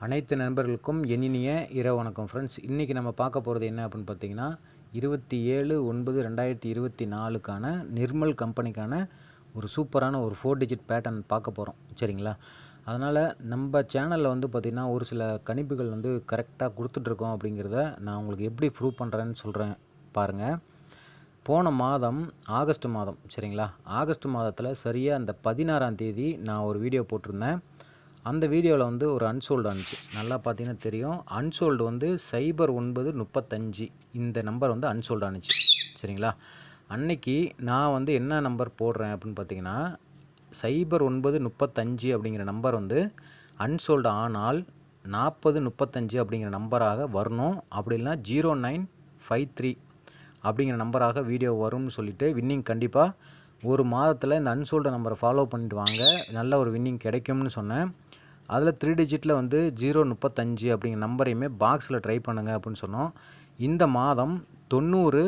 அனைத்து நண்பர்களுக்கும் இனிய இரவு வணக்கம் ஃப்ரெண்ட்ஸ் இன்றைக்கி நம்ம பார்க்க போகிறது என்ன அப்படின்னு பார்த்தீங்கன்னா இருபத்தி ஏழு ஒன்பது ரெண்டாயிரத்தி இருபத்தி நாலுக்கான நிர்மல் கம்பெனிக்கான ஒரு சூப்பரான ஒரு ஃபோர் டிஜிட் பேட்டர்ன் பார்க்க போகிறோம் சரிங்களா? அதனால் நம்ம சேனலில் வந்து பார்த்திங்கன்னா ஒரு சில கணிப்புகள் வந்து கரெக்டாக கொடுத்துட்ருக்கோம் அப்படிங்கிறத நான் உங்களுக்கு எப்படி ப்ரூவ் பண்ணுறேன்னு சொல்கிறேன் பாருங்கள் போன மாதம் ஆகஸ்ட் மாதம் சரிங்களா? ஆகஸ்ட் மாதத்தில் சரியாக அந்த பதினாறாம் தேதி நான் ஒரு வீடியோ போட்டிருந்தேன். அந்த வீடியோவில் வந்து ஒரு அன்சோல்டு ஆனிச்சு நல்லா பார்த்தீங்கன்னா தெரியும். அன்சோல்டு வந்து சைபர் ஒன்பது முப்பத்தஞ்சு. இந்த நம்பர் வந்து அன்சோல்டு ஆனிச்சு. சரிங்களா? அன்னைக்கு நான் வந்து என்ன நம்பர் போடுறேன் அப்படின்னு பார்த்தீங்கன்னா சைபர் ஒன்பது முப்பத்தஞ்சு அப்படிங்கிற நம்பர் வந்து அன்சோல்டு ஆனால் நாற்பது முப்பத்தஞ்சு அப்படிங்கிற நம்பராக வரணும். அப்படி இல்லைனா ஜீரோ நைன் ஃபைவ் த்ரீ அப்படிங்கிற நம்பராக வீடியோ வரும்னு சொல்லிவிட்டு வின்னிங் கண்டிப்பாக ஒரு மாதத்தில் இந்த அன்சோல்டு நம்பரை ஃபாலோ பண்ணிட்டு வாங்க. நல்ல ஒரு வின்னிங் கிடைக்கும்னு சொன்னேன். அதில் த்ரீ டிஜிட்டில் வந்து ஜீரோ முப்பத்தஞ்சு அப்படிங்கிற நம்பரையுமே பாக்ஸில் ட்ரை பண்ணுங்கள் அப்படின்னு சொன்னோம். இந்த மாதம் தொண்ணூறு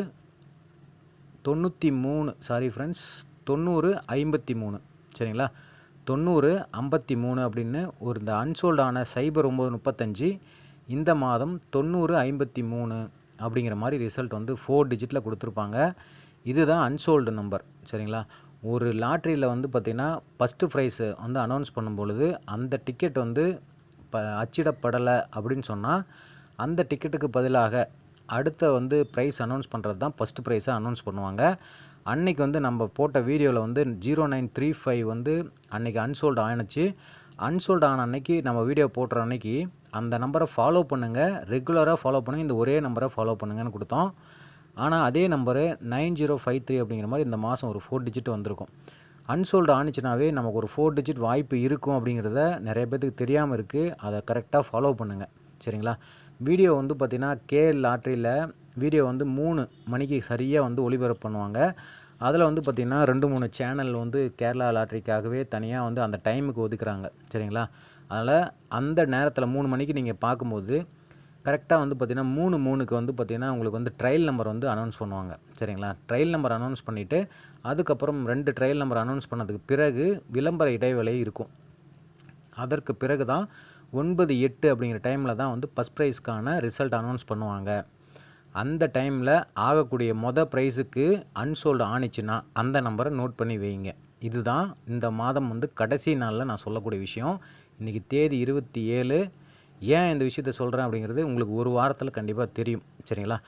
தொண்ணூற்றி மூணு சாரி ஃப்ரெண்ட்ஸ் தொண்ணூறு ஐம்பத்தி மூணு. சரிங்களா? தொண்ணூறு ஐம்பத்தி மூணு அப்படின்னு ஒரு இந்த அன்சோல்டான சைபர் ஒம்பது முப்பத்தஞ்சு இந்த மாதம் தொண்ணூறு ஐம்பத்தி மூணு அப்படிங்கிற மாதிரி ரிசல்ட் வந்து ஃபோர் டிஜிட்டில் கொடுத்துருப்பாங்க. இதுதான் அன்சோல்டு நம்பர் சரிங்களா? ஒரு லாட்ரியில் வந்து பார்த்திங்கன்னா ஃபஸ்ட்டு ப்ரைஸு வந்து அனௌன்ஸ் பண்ணும் பொழுது அந்த டிக்கெட் வந்து ப அச்சிடப்படலை அப்படின்னு சொன்னால் அந்த டிக்கெட்டுக்கு பதிலாக அடுத்த வந்து ப்ரைஸ் அனௌன்ஸ் பண்ணுறது தான் ஃபஸ்ட்டு ப்ரைஸை அனௌன்ஸ் பண்ணுவாங்க. அன்றைக்கி வந்து நம்ம போட்ட வீடியோவில் வந்து ஜீரோ நைன் த்ரீ ஃபைவ் வந்து அன்றைக்கி அன்சோல்டு ஆயிடுச்சு அன்சோல்டு ஆன அன்னைக்கு நம்ம வீடியோ போடுற அன்னைக்கு அந்த நம்பரை ஃபாலோ பண்ணுங்கள் ரெகுலராக ஃபாலோ பண்ணுங்கள் இந்த ஒரே நம்பரை ஃபாலோ பண்ணுங்கன்னு கொடுத்தோம். ஆனால் அதே number nine zero five three அப்படிங்கிற மாதிரி இந்த மாதம் ஒரு ஃபோர் டிஜிட் வந்திருக்கும். அன்சோல்டு ஆனிச்சுனாவே நமக்கு ஒரு ஃபோர் டிஜிட் வாய்ப்பு இருக்கும் அப்படிங்கிறத நிறைய பேத்துக்கு தெரியாமல் இருக்குது அதை கரெக்டாக ஃபாலோ பண்ணுங்கள் சரிங்களா? வீடியோ வந்து பார்த்திங்கன்னா கேஎல் லாட்ரியில் வீடியோ வந்து மூணு மணிக்கு சரியாக வந்து ஒளிபரப்பு பண்ணுவாங்க. அதில் வந்து பார்த்திங்கன்னா ரெண்டு மூணு சேனல் வந்து கேரளா லாட்ரிக்காகவே தனியாக வந்து அந்த டைமுக்கு ஒதுக்குறாங்க. சரிங்களா? அதனால் அந்த நேரத்தில் மூணு மணிக்கு நீங்கள் பார்க்கும்போது கரெக்டாக வந்து பார்த்திங்கன்னா மூணு மூணுக்கு வந்து பார்த்திங்கன்னா உங்களுக்கு வந்து ட்ரையல் நம்பர் வந்து அனௌன்ஸ் பண்ணுவாங்க. சரிங்களா? ட்ரையல் நம்பர் அனௌன்ஸ் பண்ணிவிட்டு அதுக்கப்புறம் ரெண்டு ட்ரையல் நம்பர் அனௌன்ஸ் பண்ணதுக்கு பிறகு விளம்பர இடைவேளை இருக்கும். அதற்கு பிறகு தான் ஒன்பது எட்டு அப்படிங்கிற டைமில் தான் வந்து ஃபஸ்ட் ப்ரைஸ்க்கான ரிசல்ட் அனௌன்ஸ் பண்ணுவாங்க. அந்த டைமில் ஆகக்கூடிய மொதல் ப்ரைஸுக்கு அன்சோல்டு ஆணிச்சுன்னா அந்த நம்பரை நோட் பண்ணி வைங்க. இதுதான் இந்த மாதம் வந்து கடைசி நாளில் நான் சொல்லக்கூடிய விஷயம். இன்றைக்கி தேதி இருபத்தி ஏழு ஏன் இந்த விஷயத்த சொல்கிறேன் அப்படிங்கிறது உங்களுக்கு ஒரு வாரத்தில் கண்டிப்பாக தெரியும் சரிங்களா?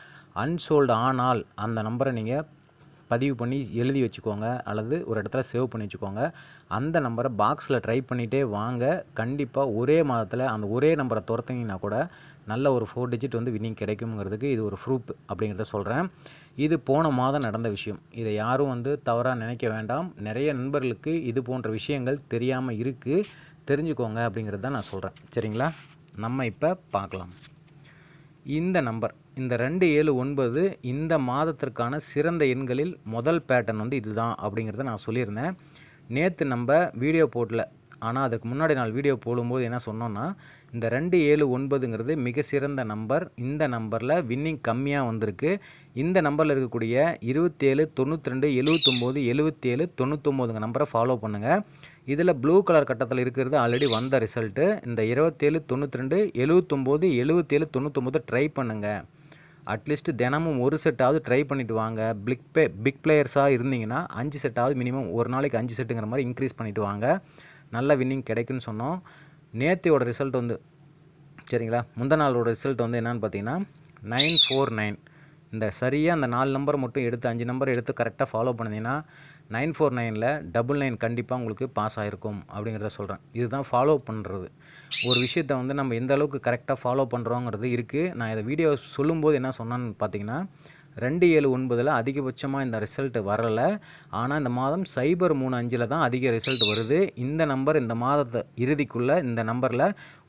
அன்சோல்டு ஆனால் அந்த நம்பரை நீங்கள் பதிவு பண்ணி எழுதி வச்சுக்கோங்க அல்லது ஒரு இடத்துல சேவ் பண்ணி வச்சுக்கோங்க. அந்த நம்பரை பாக்ஸில் ட்ரை பண்ணிகிட்டே வாங்க. கண்டிப்பாக ஒரே மாதத்தில் அந்த ஒரே நம்பரை துரத்திங்கன்னா கூட நல்ல ஒரு ஃபோர் டிஜிட் வந்து வின்னிங் கிடைக்குங்கிறதுக்கு இது ஒரு ப்ரூஃப் அப்படிங்கிறத சொல்கிறேன் இது போன மாதம் நடந்த விஷயம். இதை யாரும் வந்து தவறாக நினைக்க வேண்டாம். நிறைய நண்பர்களுக்கு இது போன்ற விஷயங்கள் தெரியாமல் இருக்குது தெரிஞ்சுக்கோங்க அப்படிங்கிறது தான் நான் சொல்கிறேன் சரிங்களா? நம்ம இப்போ பார்க்கலாம். இந்த நம்பர் இந்த ரெண்டு ஏழு ஒன்பது இந்த மாதத்திற்கான சிறந்த எண்களில் முதல் பேட்டர்ன் வந்து இதுதான் அப்படிங்கிறத நான் சொல்லியிருந்தேன். நேற்று நம்ம வீடியோ போடல. ஆனால் அதுக்கு முன்னாடி நாள் வீடியோ போடும்போது என்ன சொன்னோன்னா இந்த ரெண்டு ஏழு ஒன்பதுங்கிறது மிக சிறந்த நம்பர். இந்த நம்பரில் வின்னிங் கம்மியாக வந்திருக்கு. இந்த நம்பரில் இருக்கக்கூடிய இருபத்தேழு தொண்ணூற்றி ரெண்டு எழுவத்தொம்போது எழுபத்தேழு தொண்ணூத்தொம்போதுங்க நம்பரை ஃபாலோ பண்ணுங்கள் இதில் ப்ளூ கலர் கட்டத்தில் இருக்கிறது ஆல்ரெடி வந்த ரிசல்ட்டு இந்த இருபத்தேழு தொண்ணூற்றி ரெண்டு எழுவத்தொம்போது எழுபத்தேழு தொண்ணூத்தொம்போது ட்ரை பண்ணுங்கள் அட்லீஸ்ட் தினமும் ஒரு செட்டாவது ட்ரை பண்ணிவிட்டு வாங்க. பிக் பே பிக் பிளேயர்ஸாக இருந்தீங்கன்னா அஞ்சு செட்டாவது மினிமம் ஒரு நாளைக்கு அஞ்சு செட்டுங்கிற மாதிரி இன்க்ரீஸ் பண்ணிவிட்டு வாங்க. நல்ல வின்னிங் கிடைக்குன்னு சொன்னோம். நேத்தியோட ரிசல்ட் வந்து சரிங்களா? முந்த நாளோட ரிசல்ட் வந்து என்னென்னு பார்த்தீங்கன்னா நைன் ஃபோர் நைன் இந்த சரியாக அந்த நாலு நம்பர் மட்டும் எடுத்து அஞ்சு நம்பர் எடுத்து கரெக்டாக ஃபாலோ பண்ணிங்கன்னா நைன் ஃபோர் நைனில் டபுள் நைன் கண்டிப்பாக உங்களுக்கு பாஸ் ஆகிருக்கும் அப்படிங்கிறத சொல்கிறேன் இதுதான் ஃபாலோ பண்ணுறது ஒரு விஷயத்தை வந்து நம்ம எந்த அளவுக்கு கரெக்டாக ஃபாலோ பண்ணுறோங்கிறது இருக்குது நான் இதை வீடியோ சொல்லும்போது என்ன சொன்னேன்னு பார்த்தீங்கன்னா ரெண்டு ஏழு ஒன்பதில் அதிகபட்சமாக இந்த ரிசல்ட் வரலை. ஆனால் இந்த மாதம் சைபர் மூணு அஞ்சில் தான் அதிக ரிசல்ட் வருது. இந்த நம்பர் இந்த மாதத்தை இறுதிக்குள்ளே இந்த நம்பரில்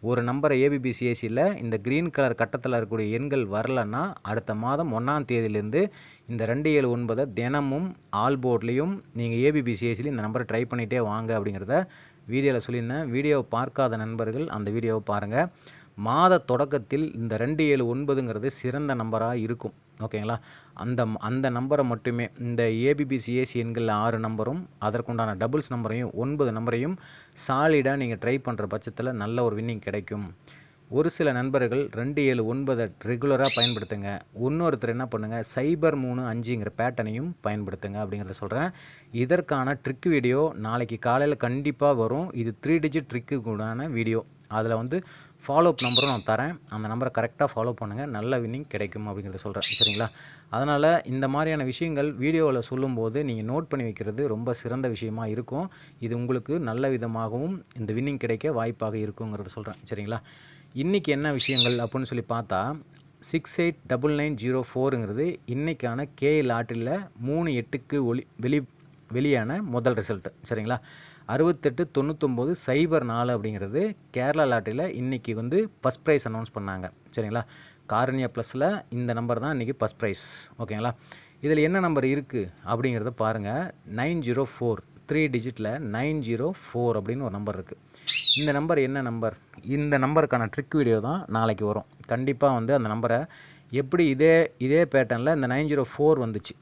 ஒரு நம்பரை ஏபிபிசிஎஸ்சியில் இந்த க்ரீன் கலர் கட்டத்தில் இருக்கக்கூடிய எண்கள் வரலன்னா அடுத்த மாதம் ஒன்றாம் தேதியிலேருந்து இந்த ரெண்டு ஏழு ஒன்பதை தினமும் ஆல் போர்ட்லேயும் நீங்கள் ஏபிபிசிஎஸ்சிலையும் இந்த நம்பரை ட்ரை பண்ணிகிட்டே வாங்க அப்படிங்கிறத வீடியோவில் சொல்லியிருந்தேன். வீடியோவை பார்க்காத நண்பர்கள் அந்த வீடியோவை பாருங்கள் மாத தொடக்கத்தில் இந்த ரெண்டு ஏழு ஒன்பதுங்கிறது சிறந்த நம்பராக இருக்கும். ஓகேங்களா? அந்த அந்த நம்பரை மட்டுமே இந்த ஏபிபிசிஏசி எண்களில் ஆறு நம்பரும் அதற்குண்டான டபுள்ஸ் நம்பரையும் ஒன்பது நம்பரையும் சாலிடாக நீங்கள் ட்ரை பண்ணுற பட்சத்தில் நல்ல ஒரு வின்னிங் கிடைக்கும். ஒரு சில நண்பர்கள் ரெண்டு ஏழு ஒன்பதை ரெகுலராக பயன்படுத்துங்க. இன்னொருத்தர் என்ன பண்ணுங்கள் சைபர் மூணு அஞ்சுங்கிற பேட்டனையும் பயன்படுத்துங்க அப்படிங்கிறத சொல்கிறேன் இதற்கான ட்ரிக் வீடியோ நாளைக்கு காலையில் கண்டிப்பாக வரும். இது த்ரீ டிஜிட் ட்ரிக்கு கூடான வீடியோ அதில் வந்து ஃபாலோ அப் நம்பரும் நான் தரேன். அந்த நம்பரை கரெக்டாக ஃபாலோ பண்ணுங்கள் நல்ல வின்னிங் கிடைக்கும் அப்படிங்கிறத சொல்கிறேன் சரிங்களா? அதனால் இந்த மாதிரியான விஷயங்கள் வீடியோவில் சொல்லும்போது நீங்கள் நோட் பண்ணி வைக்கிறது ரொம்ப சிறந்த விஷயமா இருக்கும். இது உங்களுக்கு நல்ல விதமாகவும் இந்த வின்னிங் கிடைக்க வாய்ப்பாக இருக்குங்கிறத சொல்கிறேன் சரிங்களா? இன்றைக்கி என்ன விஷயங்கள் அப்படின்னு சொல்லி பார்த்தா six eight double nine zero ஃபோருங்கிறது இன்றைக்கான கேஎல் ஆட்டில் மூணு எட்டுக்கு ஒளி வெளி வெளியான முதல் ரிசல்ட்டு சரிங்களா? அறுபத்தெட்டு தொண்ணூத்தொம்பது சைபர் நாலு அப்படிங்கிறது கேரளா லாட்டரியில் இன்றைக்கி வந்து ஃபஸ்ட் ப்ரைஸ் அனௌன்ஸ் பண்ணாங்க. சரிங்களா? காரணியா ப்ளஸில் இந்த நம்பர் தான் இன்றைக்கி ஃபஸ்ட் ப்ரைஸ் ஓகேங்களா? இதில் என்ன நம்பர் இருக்குது அப்படிங்கிறத பாருங்கள் நைன் ஜீரோ ஃபோர் த்ரீ டிஜிட்டில் நைன் ஜீரோ ஃபோர் அப்படின்னு ஒரு நம்பர் இருக்குது இந்த நம்பர் என்ன நம்பர் இந்த நம்பருக்கான ட்ரிக் வீடியோ தான் நாளைக்கு வரும். கண்டிப்பாக வந்து அந்த நம்பரை எப்படி இதே இதே பேட்டர்னில் இந்த நைன் ஜீரோ ஃபோர் வந்துச்சு.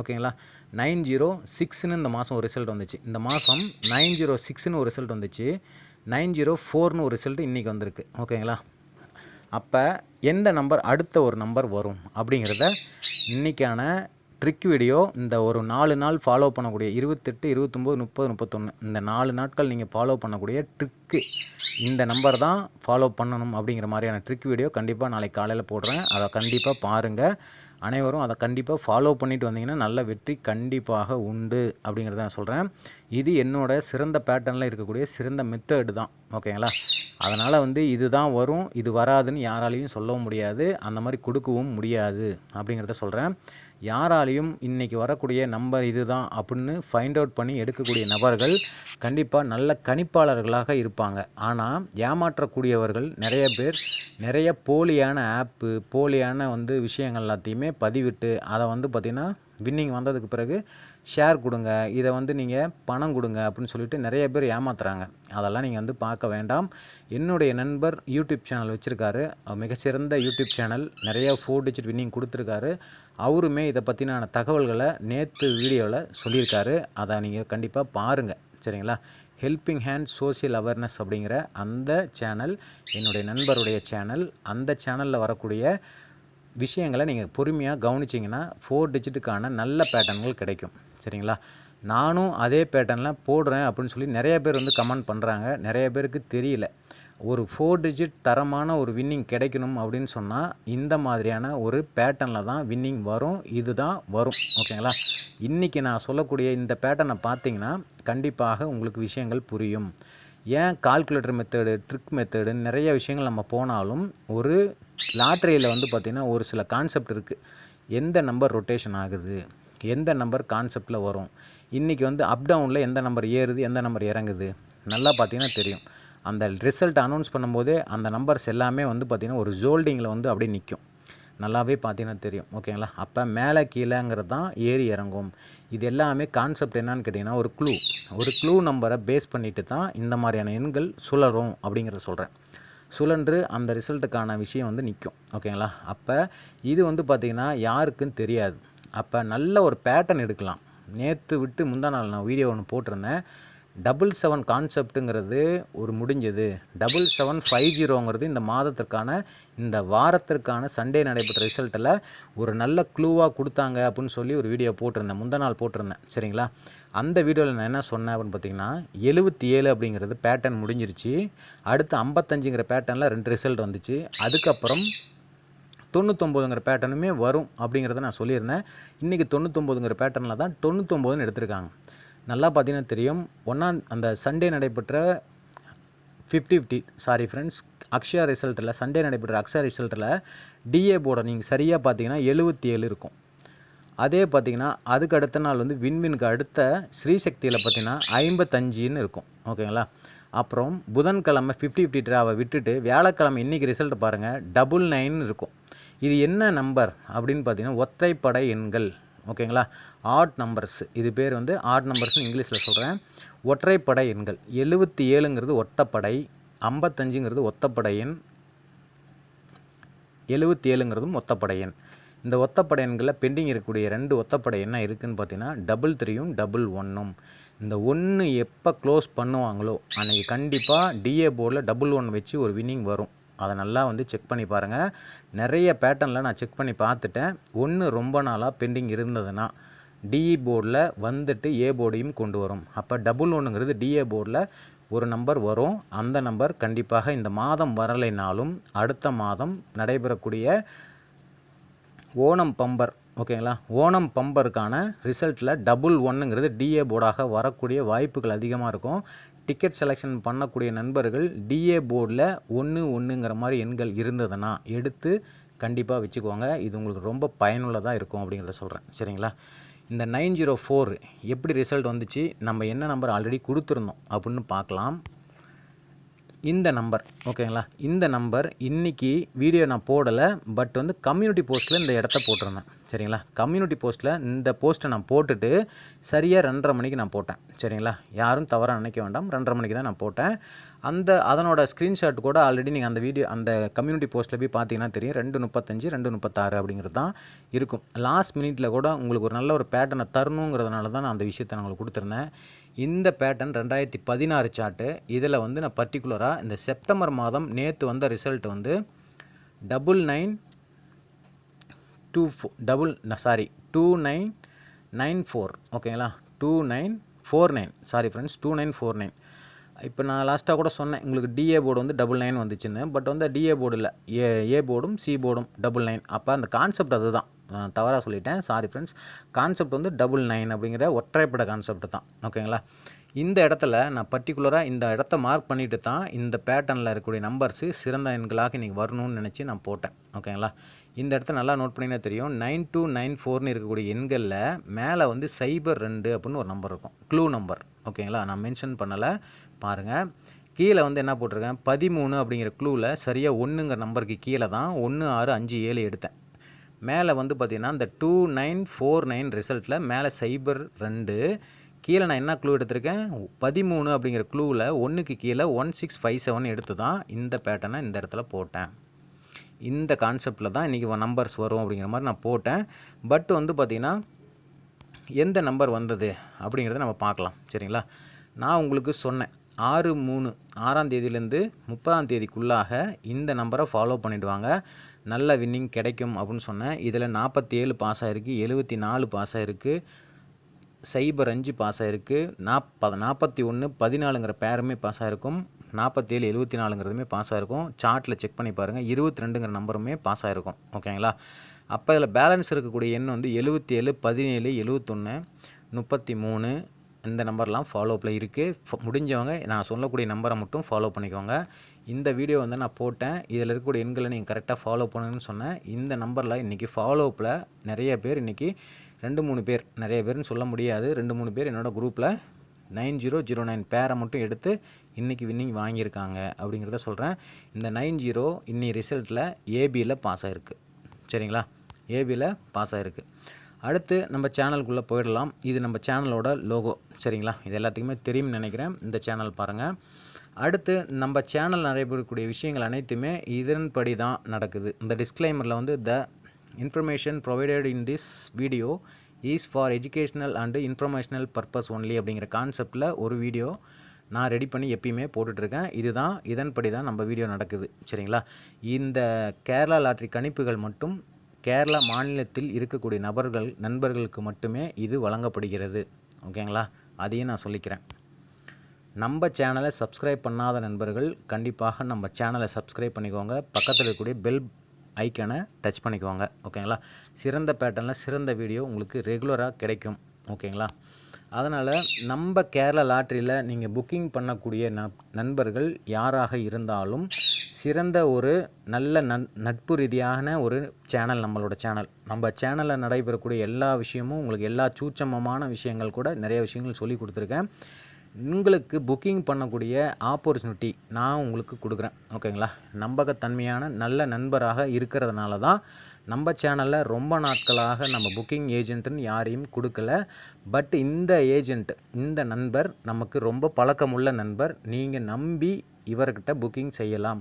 ஓகேங்களா? நைன் ஜீரோ சிக்ஸ்னு இந்த மாதம் ஒரு ரிசல்ட் வந்துச்சு. இந்த மாதம் நைன் ஜீரோ சிக்ஸ்னு ஒரு ரிசல்ட் வந்துச்சு. நைன் ஜீரோ ஃபோர்னு ஒரு ரிசல்ட் இன்றைக்கி வந்திருக்கு. ஓகேங்களா? அப்போ எந்த நம்பர் அடுத்த ஒரு நம்பர் வரும் அப்படிங்கிறத இன்றைக்கான ட்ரிக் வீடியோ இந்த ஒரு நாலு நாள் ஃபாலோ பண்ணக்கூடிய இருபத்தெட்டு இருபத்தொம்போது முப்பது முப்பத்தொன்று இந்த நாலு நாட்கள் நீங்கள் ஃபாலோ பண்ணக்கூடிய ட்ரிக்கு இந்த நம்பர் தான் ஃபாலோ பண்ணணும் அப்படிங்கிற மாதிரியான ட்ரிக் வீடியோ கண்டிப்பாக நாளைக்கு காலையில் போடுறேன். அதை கண்டிப்பாக பாருங்கள் அனைவரும் அதை கண்டிப்பாக ஃபாலோ பண்ணிட்டு வந்தீங்கன்னா நல்ல வெற்றி கண்டிப்பாக உண்டு அப்படிங்கிறத நான் சொல்கிறேன் இது என்னோட சிறந்த பேட்டர்னில் இருக்கக்கூடிய சிறந்த மெத்தடு தான். ஓகேங்களா அதனால் வந்து இது தான் வரும் இது வராதுன்னு யாராலையும் சொல்லவும் முடியாது அந்த மாதிரி கொடுக்கவும் முடியாது அப்படிங்கிறத சொல்கிறேன் யாராலையும் இன்றைக்கி வரக்கூடிய நம்பர் இது தான் அப்படின்னு ஃபைண்ட் அவுட் பண்ணி எடுக்கக்கூடிய நபர்கள் கண்டிப்பாக நல்ல கணிப்பாளர்களாக இருப்பாங்க. ஆனால் ஏமாற்றக்கூடியவர்கள் நிறைய பேர் நிறைய போலியான ஆப்பு போலியான வந்து விஷயங்கள் எல்லாத்தையுமே பதிவிட்டு அதை வந்து பார்த்திங்கன்னா வின்னிங் வந்ததுக்கு பிறகு ஷேர் கொடுங்க இதை வந்து நீங்கள் பணம் கொடுங்க அப்படின்னு சொல்லிட்டு நிறைய பேர் ஏமாத்துறாங்க. அதெல்லாம் நீங்கள் வந்து பார்க்க வேண்டாம். என்னுடைய நண்பர் யூடியூப் சேனல் வச்சுருக்காரு. மிகச்சிறந்த யூடியூப் சேனல் நிறைய ஃபோர் டிஜிட் வின்னிங் கொடுத்துருக்காரு. அவருமே இதை பற்றின தகவல்களை நேற்று வீடியோவில் சொல்லியிருக்காரு. அதை நீங்கள் கண்டிப்பாக பாருங்கள் சரிங்களா? ஹெல்பிங் ஹேண்ட் சோஷியல் அவேர்னஸ் அப்படிங்கிற அந்த சேனல் என்னுடைய நண்பருடைய சேனல் அந்த சேனலில் வரக்கூடிய விஷயங்களை நீங்கள் பொறுமையாக கவனிச்சிங்கன்னா ஃபோர் டிஜிட்டுக்கான நல்ல பேட்டர்ன்கள் கிடைக்கும். சரிங்களா? நானும் அதே பேட்டர்னில் போடுறேன் அப்படின்னு சொல்லி நிறைய பேர் வந்து கமெண்ட் பண்ணுறாங்க நிறைய பேருக்கு தெரியல. ஒரு ஃபோர் டிஜிட் தரமான ஒரு வின்னிங் கிடைக்கணும் அப்படின்னு சொன்னால் இந்த மாதிரியான ஒரு பேட்டர்னில் தான் வின்னிங் வரும் இது தான் வரும். ஓகேங்களா? இன்றைக்கி நான் சொல்லக்கூடிய இந்த பேட்டர்னை பார்த்தீங்கன்னா கண்டிப்பாக உங்களுக்கு விஷயங்கள் புரியும். ஏன் கால்குலேட்டர் மெத்தடு ட்ரிக் மெத்தடு நிறைய விஷயங்கள் நம்ம போனாலும் ஒரு லாட்ரியில் வந்து பார்த்திங்கன்னா ஒரு சில கான்செப்ட் இருக்குது எந்த நம்பர் ரொட்டேஷன் ஆகுது? எந்த நம்பர் கான்செப்டில் வரும்? இன்றைக்கி வந்து அப் டவுனில் எந்த நம்பர் ஏறுது? எந்த நம்பர் இறங்குது? நல்லா பார்த்தீங்கன்னா தெரியும். அந்த ரிசல்ட் அனௌன்ஸ் பண்ணும்போது அந்த நம்பர்ஸ் எல்லாமே வந்து பார்த்திங்கன்னா ஒரு ஜோல்டிங்கில் வந்து அப்படியே நிற்கும் நல்லாவே பார்த்தீங்கன்னா தெரியும். ஓகேங்களா அப்போ மேலே கீழேங்கிறது தான் ஏறி இறங்கும். இது எல்லாமே கான்செப்ட் என்னன்னு கேட்டிங்கன்னா ஒரு க்ளூ ஒரு க்ளூ நம்பரை பேஸ் பண்ணிட்டு தான் இந்த மாதிரியான எண்கள் சுழறும் அப்படிங்கிறத சொல்கிறேன் சுழன்று அந்த ரிசல்ட்டுக்கான விஷயம் வந்து நிற்கும் ஓகேங்களா அப்போ இது வந்து பார்த்திங்கன்னா யாருக்குன்னு தெரியாது. அப்போ நல்ல ஒரு பேட்டர்ன் எடுக்கலாம். நேற்று விட்டு முந்தா நாள் நான் வீடியோ ஒன்று போட்டிருந்தேன். டபுள் செவன் கான்செப்ட்டுங்கிறது ஒரு முடிஞ்சது. டபுள் செவன் ஃபைவ் ஜீரோங்கிறது இந்த மாதத்திற்கான இந்த வாரத்திற்கான சண்டே நடைபெற்ற ரிசல்ட்டில் ஒரு நல்ல க்ளூவாக கொடுத்தாங்க அப்படின்னு சொல்லி ஒரு வீடியோ போட்டிருந்தேன். முந்தா நாள் போட்டிருந்தேன். சரிங்களா? அந்த வீடியோவில் நான் என்ன சொன்னேன் அப்படின்னு பார்த்தீங்கன்னா எழுபத்தி ஏழு அப்படிங்கிறது பேட்டர்ன் முடிஞ்சிருச்சு. அடுத்து ஐம்பத்தஞ்சுங்கிற பேட்டர்னில் ரெண்டு ரிசல்ட் வந்துச்சு. அதுக்கப்புறம் தொண்ணூத்தொம்போதுங்கிற பேட்டர்னுமே வரும் அப்படிங்கிறத நான் சொல்லியிருந்தேன். இன்றைக்கி தொண்ணூத்தொம்போதுங்கிற பேட்டர்னில் தான் தொண்ணூத்தொம்போதுன்னு எடுத்திருக்காங்க. நல்லா பார்த்தீங்கன்னா தெரியும். ஒன்றாம் அந்த சண்டே நடைபெற்ற fifty fifty sorry friends Akshaya ரிசல்ட்டில் Sunday நடைபெற்ற அக்ஷயா ரிசல்ட்டில் டிஏ போர்டை நீங்கள் சரியாக பார்த்தீங்கன்னா எழுபத்தி ஏழு இருக்கும். அதே பார்த்தீங்கன்னா அதுக்கு அடுத்த நாள் வந்து விண்வினுக்கு அடுத்த ஸ்ரீசக்தியில் பார்த்தீங்கன்னா ஐம்பத்தஞ்சுன்னு இருக்கும். ஓகேங்களா? அப்புறம் புதன்கிழமை ஃபிஃப்டி ஃபிஃப்டி ட்ராவை விட்டுட்டு வியாழக்கிழமை இன்றைக்கி ரிசல்ட் பாருங்கள் டபுள் நைன் இருக்கும். இது என்ன நம்பர் அப்படின்னு பார்த்தீங்கன்னா ஒற்றைப்படை எண்கள். ஓகேங்களா? ஆட் நம்பர்ஸ் இது பேர் வந்து ஆட் நம்பர்ஸ்னு இங்கிலீஷில் சொல்கிறேன் ஒற்றைப்படை எண்கள். எழுபத்தி ஏழுங்கிறது ஒட்டப்படை ஐம்பத்தஞ்சுங்கிறது ஒத்தப்படை எண் எழுபத்தி ஏழுங்கிறதும் ஒத்தப்படை எண். இந்த ஒத்தப்படை எண்களில் பெண்டிங் இருக்கக்கூடிய ரெண்டு ஒத்தப்படை என்ன இருக்குதுன்னு பார்த்தீங்கன்னா டபுள் த்ரீயும் டபுள் ஒன்னும் இந்த ஒன்று எப்போ க்ளோஸ் பண்ணுவாங்களோ அன்றைக்கி கண்டிப்பாக டிஏ போர்டில் டபுள் ஒன் வச்சு ஒரு வின்னிங் வரும். அதை நல்லா வந்து செக் பண்ணி பாருங்கள் நிறைய பேட்டர்னில் நான் செக் பண்ணி பார்த்துட்டேன். ஒன்று ரொம்ப நாளாக பெண்டிங் இருந்ததுன்னா டிஇ போர்டில் வந்துட்டு ஏ போர்டையும் கொண்டு வரும். அப்போ டபுள் ஒன்றுங்கிறது டிஏ போர்டில் ஒரு நம்பர் வரும். அந்த நம்பர் கண்டிப்பாக இந்த மாதம் வரலைனாலும் அடுத்த மாதம் நடைபெறக்கூடிய ஓணம் பம்பர் ஓகேங்களா ஓணம் பம்பருக்கான ரிசல்ட்டில் டபுள் ஒன்னுங்கிறது டிஏ போர்டாக வரக்கூடிய வாய்ப்புகள் அதிகமாக இருக்கும். டிக்கெட் செலெக்ஷன் பண்ணக்கூடிய நண்பர்கள் டிஏ போர்டில் ஒன்று ஒன்றுங்கிற மாதிரி எண்கள் இருந்ததுன்னா எடுத்து கண்டிப்பாக வச்சுக்கோங்க. இது உங்களுக்கு ரொம்ப பயனுள்ளதாக இருக்கும் அப்படிங்கிறத சொல்கிறேன் சரிங்களா? இந்த நைன் ஜீரோ ஃபோர் எப்படி ரிசல்ட் வந்துச்சு? நம்ம என்ன நம்பர் ஆல்ரெடி கொடுத்துருந்தோம் அப்படின்னு பார்க்கலாம். இந்த நம்பர் ஓகேங்களா? இந்த நம்பர் இன்றைக்கி வீடியோ நான் போடலை பட் வந்து கம்யூனிட்டி போஸ்ட்டில் இந்த இடத்த போட்டிருந்தேன் சரிங்களா? கம்யூனிட்டி போஸ்ட்டில் இந்த போஸ்ட்டை நான் போட்டுட்டு சரியாக ரெண்டரை மணிக்கு நான் போட்டேன் சரிங்களா? யாரும் தவறாக நினைக்க வேண்டாம் ரெண்டரை மணிக்கு தான் நான் போட்டேன். அந்த அதனோட ஸ்க்ரீன்ஷாட் கூட ஆல்ரெடி நீங்கள் அந்த வீடியோ அந்த கம்யூனிட்டி போஸ்ட்டில் போய் பார்த்தீங்கன்னா தெரியும் ரெண்டு முப்பத்தஞ்சு ரெண்டு முப்பத்தாறு அப்படிங்கிறது தான் இருக்கும். லாஸ்ட் மினிட்டில் கூட உங்களுக்கு ஒரு நல்ல ஒரு பேட்டர்னை தரணுங்கிறதுனால தான் நான் அந்த விஷயத்தை நான் உங்களுக்கு கொடுத்துருந்தேன். இந்த பேட்டர்ன் ரெண்டாயிரத்தி பதினாறு சார்ட்டு இதில் வந்து நான் பர்டிகுலராக இந்த செப்டம்பர் மாதம் நேற்று வந்த ரிசல்ட் வந்து double nine two four double sorry two nine nine four ஓகேங்களா two nine four nine sorry friends two nine four nine இப்போ நான் லாஸ்ட்டாக கூட சொன்னேன் உங்களுக்கு டிஏ போர்டு வந்து டபுள் நைன் வந்துச்சுன்னு. பட் வந்து டிஏ போர்டு இல்லை. ஏ ஏ போர்டும் சி போர்டும் டபுள் நைன் அப்போ அந்த கான்செப்ட் அதுதான். நான் தவறாக சொல்லிட்டேன். சாரி ஃப்ரெண்ட்ஸ் கான்செப்ட் வந்து டபுள் நைன் அப்படிங்கிற ஒற்றைப்பட கான்செப்ட் தான். ஓகேங்களா இந்த இடத்துல நான் பர்டிகுலராக இந்த இடத்த மார்க் பண்ணிட்டு தான் இந்த பேட்டர்னில் இருக்கக்கூடிய நம்பர்ஸு சிறந்த எண்களாக இன்றைக்கி வரணும்னு நினச்சி நான் போட்டேன். ஓகேங்களா இந்த இடத்த நல்லா நோட் பண்ணினா தெரியும். நைன் டூ நைன் ஃபோர்னு இருக்கக்கூடிய எண்களில் மேலே வந்து சைபர் ரெண்டு அப்படின்னு ஒரு நம்பர் இருக்கும். க்ளூ நம்பர் ஓகேங்களா நான் மென்ஷன் பண்ணலை. பாருங்கள் கீழே வந்து என்ன போட்டிருக்கேன்? பதிமூணு அப்படிங்கிற க்ளூவில் சரியாக ஒன்றுங்கிற நம்பருக்கு கீழே தான் ஒன்று ஆறு அஞ்சு ஏழு எடுத்தேன். மேலே வந்து பார்த்திங்கன்னா இந்த டூ நைன் ஃபோர் நைன் ரிசல்ட்டில் மேலே சைபர் ரெண்டு. கீழே நான் என்ன க்ளூ எடுத்திருக்கேன்? பதிமூணு அப்படிங்கிற க்ளூவில் ஒன்றுக்கு கீழே ஒன் சிக்ஸ் ஃபைவ் செவன் எடுத்து தான் இந்த பேட்டர்னை இந்த இடத்துல போட்டேன். இந்த கான்செப்டில் தான் இன்றைக்கி நம்பர்ஸ் வரும் அப்படிங்கிற மாதிரி நான் போட்டேன். பட் வந்து பார்த்திங்கன்னா எந்த நம்பர் வந்தது அப்படிங்கிறத நம்ம பார்க்கலாம். சரிங்களா? நான் உங்களுக்கு சொன்னேன். ஆறு மூணு ஆறாம் தேதியிலேருந்து முப்பதாம் தேதிக்குள்ளாக இந்த நம்பரை ஃபாலோ பண்ணிவிடுவாங்க நல்ல வின்னிங் கிடைக்கும் அப்படின்னு சொன்னேன். இதில் நாற்பத்தி ஏழு பாஸ் ஆகிருக்கு எழுபத்தி நாலு பாஸ் ஆகிருக்கு சைபர் அஞ்சு பாஸ் ஆகிருக்கு நாற்பது நாற்பத்தி ஒன்று பதினாலுங்கிற பேருமே பாஸ் ஆகிருக்கும் நாற்பத்தேழு எழுபத்தி நாலுங்கிறதுமே பாஸ் ஆகிருக்கும் சார்ட்டில் செக் பண்ணி பாருங்கள் இருபத்தி ரெண்டுங்கிற நம்பருமே பாஸ் ஆகிருக்கும் ஓகேங்களா அப்போ இதில் பேலன்ஸ் இருக்கக்கூடிய எண் வந்து எழுபத்தி ஏழு பதினேழு எழுபத்தொன்று முப்பத்தி மூணு இந்த நம்பர்லாம் ஃபாலோப்பில் இருக்குது முடிஞ்சவங்க நான் சொல்லக்கூடிய நம்பரை மட்டும் ஃபாலோ பண்ணிக்கோங்க. இந்த வீடியோ வந்து நான் போட்டேன். இதில் இருக்கக்கூடிய எண்களை நீங்கள் கரெக்டாக ஃபாலோ பண்ணுங்கன்னு சொன்னேன். இந்த நம்பரில் இன்றைக்கி ஃபாலோப்பில் நிறைய பேர் இன்றைக்கி ரெண்டு மூணு பேர் நிறைய பேர்னு சொல்ல முடியாது. ரெண்டு மூணு பேர் என்னோடய குரூப்பில் நைன் ஜீரோ ஜீரோ நைன் பேரை மட்டும் எடுத்து இன்றைக்கி வின்னிங் வாங்கியிருக்காங்க அப்படிங்கிறத சொல்கிறேன் இந்த நைன் ஜீரோ இன்னி ரிசல்ட்டில் ஏபியில் பாஸ் ஆகிருக்கு சரிங்களா? ஏபியில் பாஸ் ஆகிருக்கு அடுத்து நம்ம சேனலுக்குள்ளே போயிடலாம். இது நம்ம சேனலோட லோகோ. சரிங்களா? இது எல்லாத்துக்குமே தெரியும்னு நினைக்கிறேன். இந்த சேனல் பாருங்கள் அடுத்து நம்ம சேனல் நடைபெறக்கூடிய விஷயங்கள் அனைத்துமே இதன்படி தான் நடக்குது. இந்த டிஸ்க்ளைமரில் வந்து the information provided in this video is for educational and informational purpose only அப்படிங்கிற கான்செப்டில் ஒரு வீடியோ நான் ரெடி பண்ணி எப்பயுமே போட்டுட்ருக்கேன். இதுதான் இதன்படி தான் நம்ம வீடியோ நடக்குது. சரிங்களா? இந்த கேரளா லாட்ரி கணிப்புகள் மட்டும் கேரளா மாநிலத்தில் இருக்கக்கூடிய நபர்கள் நண்பர்களுக்கு மட்டுமே இது வழங்கப்படுகிறது. ஓகேங்களா? அதையும் நான் சொல்லிக்கிறேன். நம்ம சேனலை சப்ஸ்கிரைப் பண்ணாத நண்பர்கள் கண்டிப்பாக நம்ம சேனலை சப்ஸ்கிரைப் பண்ணிக்கோங்க. பக்கத்தில் இருக்கக்கூடிய பெல் ஐக்கனை டச் பண்ணிக்கோங்க. ஓகேங்களா? சிறந்த பேட்டர்னில் சிறந்த வீடியோ உங்களுக்கு ரெகுலராக கிடைக்கும். ஓகேங்களா? அதனால் நம்ம கேரளா லாட்ரியில் நீங்கள் புக்கிங் பண்ணக்கூடிய நண்பர்கள் யாராக இருந்தாலும் சிறந்த ஒரு நல்ல நன் நட்பு ரீதியான ஒரு சேனல் நம்மளோட சேனல் நம்ம சேனலில் நடைபெறக்கூடிய எல்லா விஷயமும் உங்களுக்கு எல்லா சூட்சமமான விஷயங்கள் கூட நிறைய விஷயங்கள் சொல்லி கொடுத்துருக்கேன். உங்களுக்கு புக்கிங் பண்ணக்கூடிய ஆப்பர்ச்சுனிட்டி நான் உங்களுக்கு கொடுக்குறேன். ஓகேங்களா நம்பகத்தன்மையான நல்ல நண்பராக இருக்கிறதுனால தான் நம்ம சேனலில் ரொம்ப நாட்களாக நம்ம புக்கிங் ஏஜென்ட்டுன்னு யாரையும் கொடுக்கல. பட் இந்த ஏஜென்ட் இந்த நண்பர் நமக்கு ரொம்ப பழக்கமுள்ள நண்பர். நீங்கள் நம்பி இவர்கிட்ட புக்கிங் செய்யலாம்.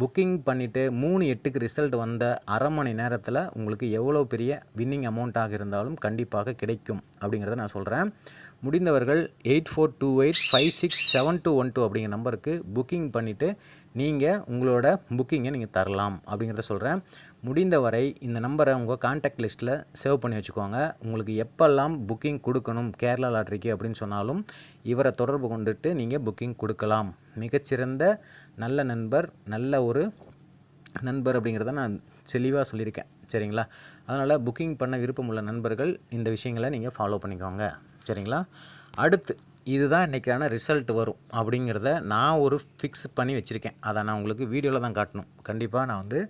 புக்கிங் பண்ணிவிட்டு மூணு எட்டுக்கு ரிசல்ட் வந்த அரை மணி நேரத்தில் உங்களுக்கு எவ்வளோ பெரிய வின்னிங் அமௌண்ட்டாக இருந்தாலும் கண்டிப்பாக கிடைக்கும் அப்படிங்கிறத நான் சொல்கிறேன் முடிந்தவர்கள் eight four two eight five six seven two one two அப்படிங்கிற நம்பருக்கு புக்கிங் பண்ணிவிட்டு நீங்கள் உங்களோட புக்கிங்கை நீங்கள் தரலாம் அப்படிங்கிறத சொல்கிறேன் முடிந்தவரை இந்த நம்பரை உங்கள் கான்டாக்ட் லிஸ்ட்டில் சேவ் பண்ணி வச்சுக்கோங்க. உங்களுக்கு எப்பெல்லாம் புக்கிங் கொடுக்கணும் கேரளா லாட்ரிக்கு அப்படின்னு சொன்னாலும் இவரை தொடர்பு கொண்டுட்டு நீங்கள் புக்கிங் கொடுக்கலாம். மிகச்சிறந்த நல்ல நண்பர் நல்ல ஒரு நண்பர் அப்படிங்கிறத நான் தெளிவாக சொல்லியிருக்கேன். சரிங்களா? அதனால் புக்கிங் பண்ண விருப்பமுள்ள நண்பர்கள் இந்த விஷயங்களை நீங்கள் ஃபாலோ பண்ணிக்கோங்க. சரிங்களா? அடுத்து இதுதான் இன்றைக்கான ரிசல்ட் வரும் அப்படிங்கிறத நான் ஒரு ஃபிக்ஸ் பண்ணி வச்சுருக்கேன். அதை நான் உங்களுக்கு வீடியோவில் தான் காட்டணும். கண்டிப்பாக நான் வந்து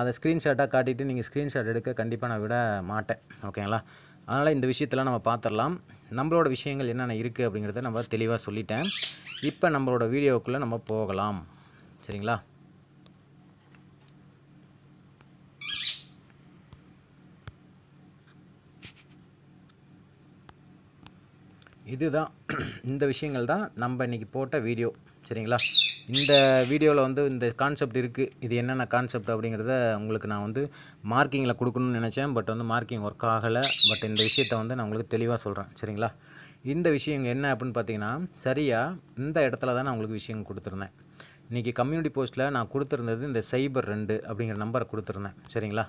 அதை ஸ்க்ரீன்ஷாட்டாக காட்டிட்டு நீங்கள் ஸ்க்ரீன்ஷாட் எடுக்க கண்டிப்பாக நான் விட மாட்டேன். ஓகேங்களா அதனால் இந்த விஷயத்தெல்லாம் நம்ம பார்த்துடலாம் நம்மளோட விஷயங்கள் என்னென்ன இருக்குது அப்படிங்கிறத நம்ம தெளிவாக சொல்லிட்டேன். இப்போ நம்மளோட வீடியோவுக்குள்ளே நம்ம போகலாம். சரிங்களா? இதுதான். இந்த விஷயங்கள் தான் நம்ம இன்றைக்கி போட்ட வீடியோ சரிங்களா? இந்த வீடியோவில் வந்து இந்த கான்செப்ட் இருக்குது இது என்னென்ன கான்செப்ட் அப்படிங்கிறத உங்களுக்கு நான் வந்து மார்க்கிங்கில் கொடுக்கணும்னு நினச்சேன். பட் வந்து மார்க்கிங் ஒர்க் ஆகலை. பட் இந்த விஷயத்த வந்து நான் உங்களுக்கு தெளிவாக சொல்கிறேன் சரிங்களா? இந்த விஷயம் என்ன அப்படின்னு பார்த்தீங்கன்னா சரியாக இந்த இடத்துல தான் நான் உங்களுக்கு விஷயம் கொடுத்துருந்தேன். இன்றைக்கி கம்யூனிட்டி போஸ்ட்டில் நான் கொடுத்துருந்தது இந்த சைபர் ரெண்டு அப்படிங்கிற நம்பரை கொடுத்துருந்தேன். சரிங்களா?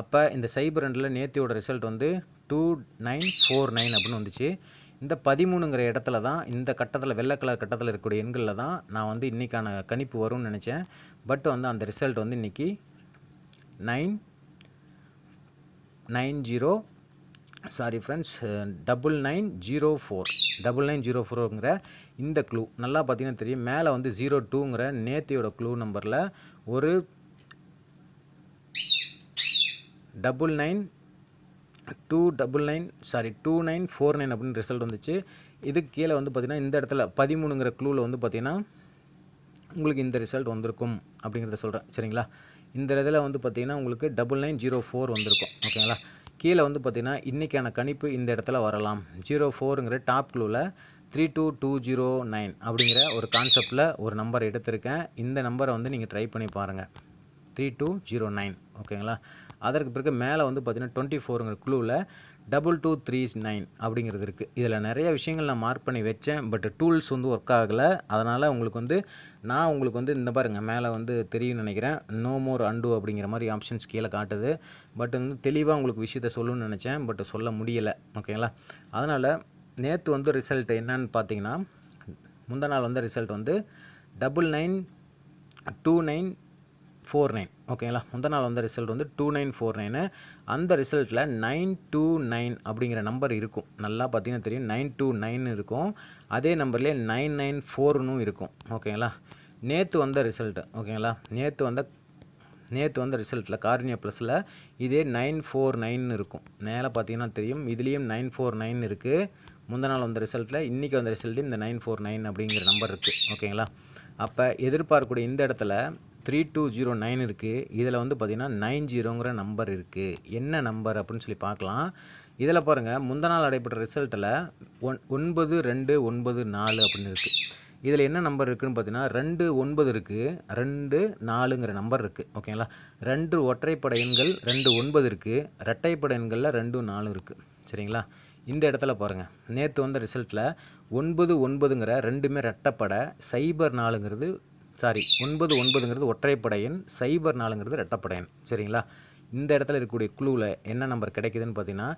அப்போ இந்த சைபர் ரெண்டில் நேத்தியோட ரிசல்ட் வந்து டூ நைன் ஃபோர் நைன் அப்படின்னு வந்துச்சு. இந்த பதிமூணுங்கிற இடத்துல தான் இந்த கட்டத்தில் வெள்ளை கலர் கட்டத்தில் இருக்கக்கூடிய எண்களில் தான் நான் வந்து இன்றைக்கான கணிப்பு வரும்னு நினச்சேன். பட் வந்து அந்த ரிசல்ட் வந்து இன்றைக்கி nine nine zero sorry friends double nine zero four double nine zero ஃபோருங்கிற இந்த க்ளூ நல்லா பார்த்தீங்கன்னா தெரியும். மேலே வந்து ஜீரோ டூங்கிற நேத்தியோட க்ளூ நம்பரில் ஒரு double nine two double nine sorry two nine four nine அப்படின்னு ரிசல்ட் வந்துச்சு. இதுக்கு கீழே வந்து பார்த்திங்கன்னா இந்த இடத்துல பதிமூணுங்கிற க்ளூவில் வந்து பார்த்திங்கன்னா உங்களுக்கு இந்த ரிசல்ட் வந்திருக்கும் அப்படிங்கிறத சொல்கிறேன் சரிங்களா? இந்த இதில் வந்து பார்த்திங்கன்னா உங்களுக்கு டபுள் நைன் ஜீரோ ஃபோர் வந்திருக்கும். ஓகேங்களா? கீழே வந்து பார்த்திங்கன்னா இன்றைக்கான கணிப்பு இந்த இடத்துல வரலாம். ஜீரோ ஃபோருங்கிற top க்ளூவில் three two two zero nine அப்படிங்கிற ஒரு கான்செப்டில் ஒரு நம்பர் எடுத்திருக்கேன். இந்த நம்பரை வந்து நீங்கள் ட்ரை பண்ணி பாருங்கள் த்ரீ டூ ஜீரோ நைன் ஓகேங்களா? அதற்கு பிறகு மேலே வந்து பார்த்திங்கன்னா டுவெண்ட்டி ஃபோருங்கிற க்ளூவில் டபுள் டூ த்ரீ நைன் அப்படிங்கிறது இருக்குது இதில் நிறைய விஷயங்கள் நான் மார்க் பண்ணி வச்சேன். பட் டூல்ஸ் வந்து ஒர்க் ஆகலை. அதனால் உங்களுக்கு வந்து நான் உங்களுக்கு வந்து இந்த பாருங்கள் மேலே வந்து தெரியும்னு நினைக்கிறேன். நோ மோர் அண்டு அப்படிங்கிற மாதிரி ஆப்ஷன்ஸ் கீழே காட்டுது. பட் வந்து தெளிவாக உங்களுக்கு விஷயத்த சொல்லணும்னு நினச்சேன். பட் சொல்ல முடியலை. ஓகேங்களா அதனால் நேற்று வந்து ரிசல்ட் என்னன்னு பார்த்தீங்கன்னா முந்தா நாள் வந்த ரிசல்ட் வந்து double nine two nine four nine ஓகேங்களா முந்த நாள் வந்த ரிசல்ட் வந்து டூ நைன் ஃபோர் நைனு அந்த ரிசல்ட்டில் நைன் டூ நைன் அப்படிங்கிற நம்பர் இருக்கும். நல்லா பார்த்தீங்கன்னா தெரியும் நைன் டூ நைன் இருக்கும். அதே நம்பர்லேயே நைன் நைன் ஃபோர்னும் இருக்கும் ஓகேங்களா நேற்று வந்த ரிசல்ட்டு ஓகேங்களா நேற்று வந்த நேற்று வந்த ரிசல்ட்டில் கார்னியா ப்ளஸில் இதே நைன் ஃபோர் நைன் இருக்கும். மேலே பார்த்தீங்கன்னா தெரியும் இதுலேயும் நைன் ஃபோர் நைன் இருக்குது முந்த நாள் வந்த ரிசல்ட்டில் இன்றைக்கி வந்த ரிசல்ட்டு இந்த நைன் ஃபோர் நைன் அப்படிங்கிற நம்பர் இருக்குது ஓகேங்களா அப்போ எதிர்பார்க்கக்கூடிய இந்த இடத்துல த்ரீ டூ ஜீரோ நைன் இருக்குது இதில் வந்து பார்த்திங்கன்னா நைன் ஜீரோங்கிற நம்பர் இருக்குது என்ன நம்பர் அப்படின்னு சொல்லி பார்க்கலாம் இதில் பாருங்கள் முந்த நாள் நடைபெற்ற ரிசல்ட்டில் ஒன் ஒன்பது ரெண்டு ஒன்பது நாலு அப்படின்னு இருக்குது இதில் என்ன நம்பர் இருக்குதுன்னு பார்த்தீங்கன்னா ரெண்டு ஒன்பது இருக்குது ரெண்டு நாலுங்கிற நம்பர் இருக்குது ஓகேங்களா? ரெண்டு ஒற்றைப்படை எண்கள் ரெண்டு ஒன்பது இருக்குது ரெட்டைப்படை எண்களில் ரெண்டு நாலு இருக்குது சரிங்களா? இந்த இடத்துல பாருங்கள் நேற்று வந்த ரிசல்ட்டில் ஒன்பது ஒன்பதுங்கிற ரெண்டுமே ரெட்டப்படை சைபர் நாலுங்கிறது சாரி ஒன்பது ஒன்பதுங்கிறது ஒற்றைப்படை எண் சைபர் நாலுங்கிறது ரெட்டப்படை எண் சரிங்களா? இந்த இடத்துல இருக்கக்கூடிய குழுவில் என்ன நம்பர் கிடைக்குதுன்னு பார்த்தீங்கன்னா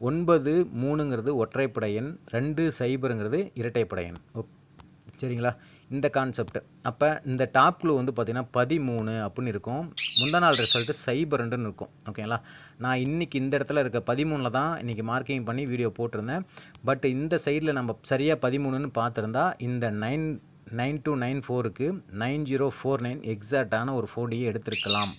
ஒன்பது மூணுங்கிறது ஒற்றைப்படை எண் ரெண்டு சைபருங்கிறது இரட்டைப்படை எண் ஓ சரிங்களா? இந்த கான்செப்ட் அப்போ இந்த டாப் க்ளூ வந்து பார்த்திங்கன்னா பதிமூணு அப்படின்னு இருக்கும். முந்தா நாள் ரிசல்ட்டு சைபர் இருக்கும். ஓகேங்களா நான் இன்றைக்கி இந்த இடத்துல இருக்க பதிமூணில் தான் இன்றைக்கி மார்க்கிங் பண்ணி வீடியோ போட்டிருந்தேன். பட் இந்த சைடில் நம்ம சரியாக பதிமூணுன்னு பார்த்துருந்தா இந்த நைன் நைன் டூ நைன் ஃபோருக்கு நைன் ஜீரோ ஃபோர் நைன் எக்ஸாக்டான ஒரு ஃபோடியை எடுத்திருக்கலாம்.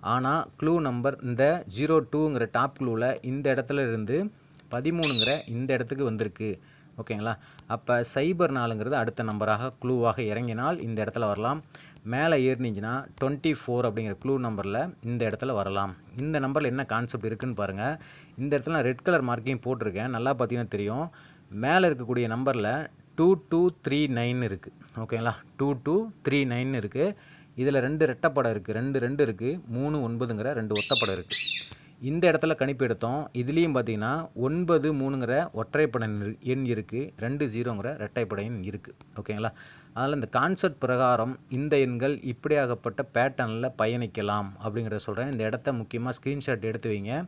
ஆனால் க்ளூ நம்பர் இந்த ஜீரோ டூங்கிற டாப் க்ளூவில் இந்த இடத்துல இருந்து பதிமூணுங்கிற இந்த இடத்துக்கு வந்திருக்கு. ஓகேங்களா? அப்போ சைபர் நாலுங்கிறது அடுத்த நம்பராக க்ளூவாக இறங்கினால் இந்த இடத்துல வரலாம். மேலே ஏறினிச்சுன்னா டுவெண்ட்டி ஃபோர் அப்படிங்கிற க்ளூ நம்பரில் இந்த இடத்துல வரலாம். இந்த நம்பரில் என்ன கான்செப்ட் இருக்குதுன்னு பாருங்கள் இந்த இடத்துல நான் ரெட் கலர் மார்க்கையும் போட்டிருக்கேன். நல்லா பார்த்தீங்கன்னா தெரியும். மேலே இருக்கக்கூடிய நம்பரில் டூ டூ த்ரீ நைன் இருக்குது ஓகேங்களா டூ டூ த்ரீ நைன் இருக்குது இதில் ரெண்டு ரெட்டப்படம் இருக்குது ரெண்டு ரெண்டு இருக்குது மூணு ஒன்பதுங்கிற ரெண்டு ஒத்தப்படம் இருக்குது இந்த இடத்துல கணிப்பு எடுத்தோம். இதுலேயும் பார்த்தீங்கன்னா ஒன்பது மூணுங்கிற ஒற்றைப்படை எண் எண் இருக்குது ரெண்டு ஜீரோங்கிற ரெட்டைப்படை எண் இருக்குது ஓகேங்களா? அதனால் இந்த கான்செப்ட் பிரகாரம் இந்த எண்கள் இப்படியாகப்பட்ட பேட்டர்னில் பயணிக்கலாம் அப்படிங்கிறத சொல்கிறேன் இந்த இடத்த முக்கியமாக ஸ்க்ரீன்ஷாட் எடுத்து வைங்க.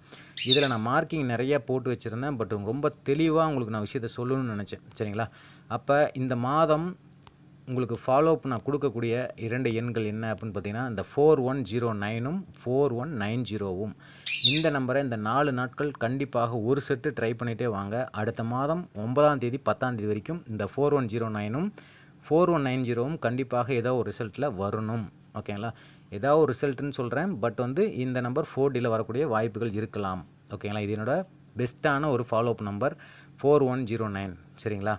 இதில் நான் மார்க்கிங் நிறையா போட்டு வச்சுருந்தேன். பட் ரொம்ப தெளிவாக உங்களுக்கு நான் விஷயத்தை சொல்லணும்னு நினச்சேன். சரிங்களா? அப்போ இந்த மாதம் உங்களுக்கு ஃபாலோ அப் நான் கொடுக்கக்கூடிய இரண்டு எண்கள் என்ன அப்படின்னு பார்த்தீங்கன்னா இந்த ஃபோர் ஒன் ஜீரோ நைனும் ஃபோர் ஒன் நைன் ஜீரோவும் இந்த நம்பரை இந்த நாலு நாட்கள் கண்டிப்பாக ஒரு செட்டு ட்ரை பண்ணிகிட்டே வாங்க. அடுத்த மாதம் ஒன்பதாம் தேதி பத்தாம் தேதி வரைக்கும் இந்த ஃபோர் ஒன் ஜீரோ நைனும் ஃபோர் ஒன் நைன் ஜீரோவும் கண்டிப்பாக ஏதோ ஒரு ரிசல்ட்டில் வரணும். ஓகேங்களா ஏதோ ஒரு ரிசல்ட்டுன்னு சொல்கிறேன் பட் வந்து இந்த நம்பர் ஃபோர் டியில் வரக்கூடிய வாய்ப்புகள் இருக்கலாம். ஓகேங்களா இது என்னோட பெஸ்ட்டான ஒரு follow up number four one zero nine சரிங்களா?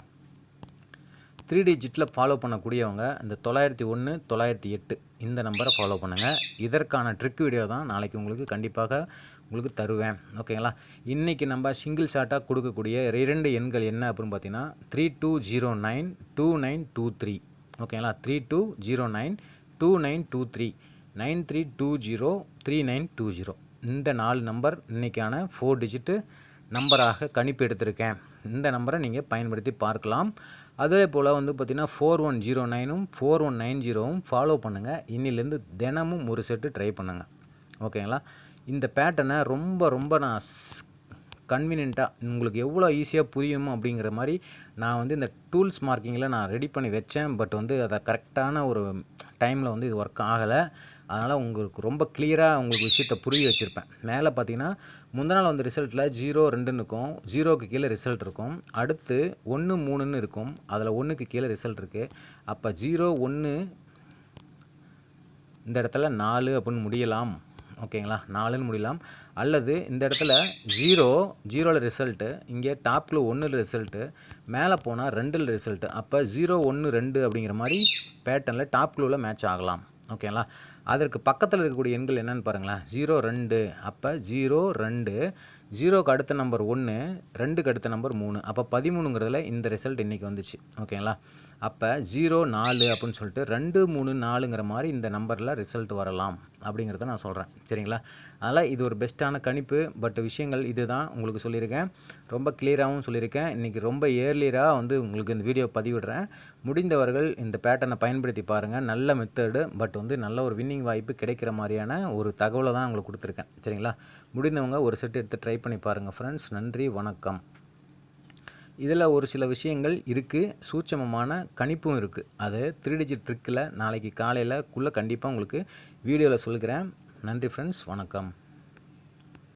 த்ரீ டிஜிட்டில் ஃபாலோ பண்ணக்கூடியவங்க இந்த தொள்ளாயிரத்தி ஒன்று தொள்ளாயிரத்தி எட்டு இந்த நம்பரை ஃபாலோ பண்ணுங்கள் இதற்கான ட்ரிக் வீடியோ தான் நாளைக்கு உங்களுக்கு கண்டிப்பாக உங்களுக்கு தருவேன். ஓகேங்களா இன்றைக்கி நம்ம சிங்கிள் ஷாட்டாக கொடுக்கக்கூடிய இரண்டு எண்கள் என்ன அப்படின்னு பார்த்தீங்கன்னா three two zero nine two nine two three ஓகேங்களா three two zero nine two nine two three nine three two zero three nine two zero இந்த நாலு நம்பர் இன்றைக்கான ஃபோர் டிஜிட்டு நம்பராக கணிப்பு எடுத்திருக்கேன். இந்த நம்பரை நீங்கள் பயன்படுத்தி பார்க்கலாம். அதே போல் வந்து பார்த்திங்கன்னா ஃபோர் ஒன் ஜீரோ நைனும் ஃபோர் ஒன் நைன் ஜீரோவும் ஃபாலோ பண்ணுங்கள் இன்னிலேருந்து தினமும் ஒரு செட்டு ட்ரை பண்ணுங்கள் ஓகேங்களா? இந்த பேட்டர்னை ரொம்ப ரொம்ப நான் கன்வீனியண்ட்டாக உங்களுக்கு எவ்வளோ ஈஸியாக புரியும் அப்படிங்கிற மாதிரி நான் வந்து இந்த டூல்ஸ் மார்க்கிங்கில் நான் ரெடி பண்ணி வச்சேன். பட் வந்து அதை கரெக்டான ஒரு டைமில் வந்து இது ஒர்க் ஆகலை. அதனால் உங்களுக்கு ரொம்ப கிளியராக உங்களுக்கு விஷயத்தை புரிய வச்சுருப்பேன். மேலே பார்த்தீங்கன்னா முந்தின நாள் வந்து ரிசல்ட்டில் ஜீரோ ரெண்டுன்னு இருக்கும் ஜீரோக்கு கீழே ரிசல்ட் இருக்கும். அடுத்து ஒன்று மூணுன்னு இருக்கும். அதில் ஒன்றுக்கு கீழே ரிசல்ட் இருக்குது அப்போ ஜீரோ ஒன்று இந்த இடத்துல நாலு அப்படின்னு முடியலாம். ஓகேங்களா நாலுன்னு முடியலாம். அல்லது இந்த இடத்துல ஜீரோ ஜீரோவில் ரிசல்ட்டு இங்கே டாப்பில் ஒன்றில் ரிசல்ட்டு மேலே போனால் ரெண்டில் ரிசல்ட்டு அப்போ ஜீரோ ஒன்று ரெண்டு அப்படிங்கிற மாதிரி பேட்டர்னில் டாப் க்ளூவில் மேட்ச் ஆகலாம். ஓகேங்களா அதற்கு பக்கத்தில் இருக்கக்கூடிய எண்கள் என்னென்னு பாருங்களேன். ஜீரோ ரெண்டு. அப்போ ஜீரோ ரெண்டு. ஜீரோக்கு அடுத்த நம்பர் ஒன்று ரெண்டுக்கு அடுத்த நம்பர் மூணு. அப்போ பதிமூணுங்கிறதுல இந்த ரிசல்ட் இன்றைக்கி வந்துச்சு. ஓகேங்களா? அப்போ ஜீரோ நாலு அப்படின்னு சொல்லிட்டு ரெண்டு மூணு நாலுங்கிற மாதிரி இந்த நம்பரில் ரிசல்ட் வரலாம் அப்படிங்கிறத நான் சொல்கிறேன் சரிங்களா? அதனால் இது ஒரு பெஸ்ட்டான கணிப்பு பட் விஷயங்கள் இது தான் உங்களுக்கு சொல்லியிருக்கேன். ரொம்ப கிளியராகவும் சொல்லியிருக்கேன். இன்றைக்கி ரொம்ப ஏர்லியராக வந்து உங்களுக்கு இந்த வீடியோ பதிவிடுறேன். முடிந்தவர்கள் இந்த பேட்டர்னை பயன்படுத்தி பாருங்கள் நல்ல மெத்தடு பட் வந்து நல்ல ஒரு வின்னிங் வாய்ப்பு கிடைக்கிற மாதிரியான ஒரு தகவலை தான் உங்களுக்கு கொடுத்துருக்கேன். சரிங்களா? முடிந்தவங்க ஒரு செட் எடுத்து ட்ரை பண்ணி பாருங்கள் ஃப்ரெண்ட்ஸ் நன்றி வணக்கம். இதில் ஒரு சில விஷயங்கள் இருக்குது சூட்சமமான கணிப்பும் இருக்குது அது த்ரீ டிஜிட் ட்ரிக்கில் நாளைக்கு காலையில் குள்ளே கண்டிப்பாக உங்களுக்கு வீடியோவில் சொல்கிறேன் நன்றி ஃப்ரெண்ட்ஸ் வணக்கம்.